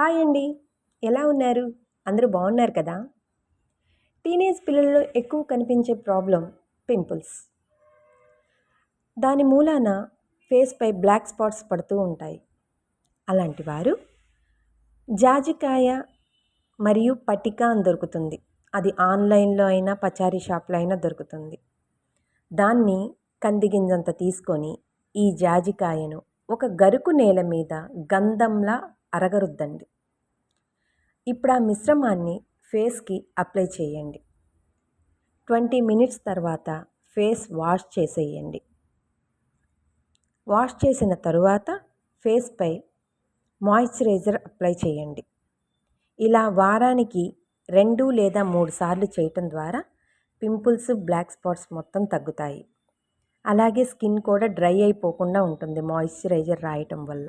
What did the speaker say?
Hi అండి. ఎలా ఉన్నారు? అందరూ బాగున్నారు కదా? టీనేజ్ పిల్లల్లో ఎక్కువ కనిపించే ప్రాబ్లం పింపుల్స్. దాని మూలాన ఫేస్పై బ్లాక్ స్పాట్స్ పడుతూ ఉంటాయి. అలాంటి వారు జాజికాయ మరియు పటిక అని దొరుకుతుంది. అది ఆన్లైన్లో అయినా పచారీ షాప్లో అయినా దొరుకుతుంది. దాన్ని కందిగింజంత తీసుకొని ఈ జాజికాయను ఒక గరుకు నేల మీద గంధంలా అరగరుద్దండి. ఇప్పుడు ఆ మిశ్రమాన్ని ఫేస్కి అప్లై చేయండి. ట్వంటీ మినిట్స్ తర్వాత ఫేస్ వాష్ చేసేయండి. వాష్ చేసిన తరువాత ఫేస్పై మాయిశ్చరైజర్ అప్లై చేయండి. ఇలా వారానికి రెండు లేదా మూడు సార్లు చేయటం ద్వారా పింపుల్స్ బ్లాక్ స్పాట్స్ మొత్తం తగ్గుతాయి. అలాగే స్కిన్ కూడా డ్రై అయిపోకుండా ఉంటుంది మాయిశ్చరైజర్ రాయటం వల్ల.